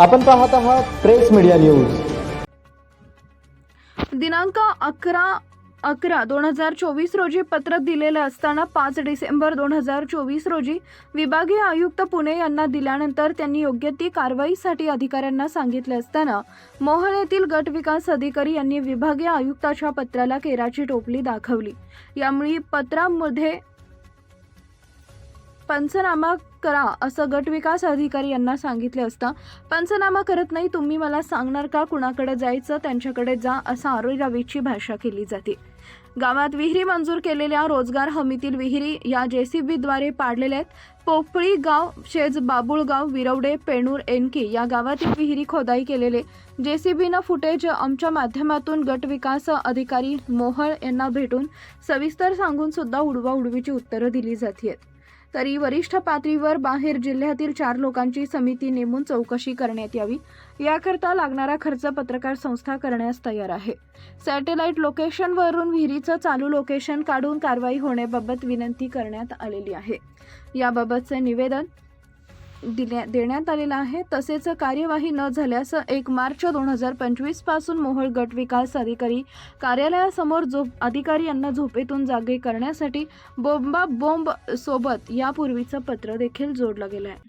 आपण पाहत आहात प्रेस मीडिया न्यूज. दिनांक अकरा अकरा दोन हजार चोवीस रोजी पत्र दिलेलं असताना पाच डिसेंबर दोन हजार चोवीस रोजी विभागीय आयुक्त पुणे यांना दिल्यानंतर त्यांनी योग्य ती कारवाईसाठी अधिकाऱ्यांना सांगितले असताना मोहळ येथील गट विकास अधिकारी यांनी विभागीय आयुक्ताच्या पत्राला केराची टोपली दाखवली. यामुळे पत्रामध्ये पंचनामा करा असं गट विकास अधिकारी यांना सांगितले असता पंचनामा करत नाही तुम्ही मला सांगणार का कुणाकडे जायचं? त्यांच्याकडे जा असं आरोग्यावीची भाषा केली जाते. गावात विहिरी मंजूर केलेल्या रोजगार हमीतील विहिरी या जेसीबीद्वारे पाडलेल्या आहेत. पोपळी गाव शेज बाबुळगाव विरवडे पेणूर एनकी या गावातील विहिरी खोदाई केलेले. जेसीबीनं फुटेज आमच्या माध्यमातून गट विकास अधिकारी मोहळ यांना भेटून सविस्तर सांगून सुद्धा उडवा उडवीची उत्तरं दिली जात आहेत तरी वरिष्ठ पातळीवर बाहेर जिल्ह्यातील चार लोकांची समिती नेमून चौकशी करण्यात यावी. याकरता लागणारा खर्च पत्रकार संस्था करण्यास तयार आहे. सॅटेलाइट लोकेशनवरून विहिरीचं चालू लोकेशन काढून कारवाई होण्याबाबत विनंती करण्यात आलेली आहे. याबाबतचे निवेदन दिल्या देण्यात आलेलं आहे. तसेच कार्यवाही न झाल्यास एक मार्च दोन हजार पंचवीसपासून मोहोळ गट विकास अधिकारी कार्यालयासमोर झोप अधिकारी यांना झोपेतून जागे करण्यासाठी बोंबा बोंब सोबत यापूर्वीचं पत्र देखील जोडलं गेलं आहे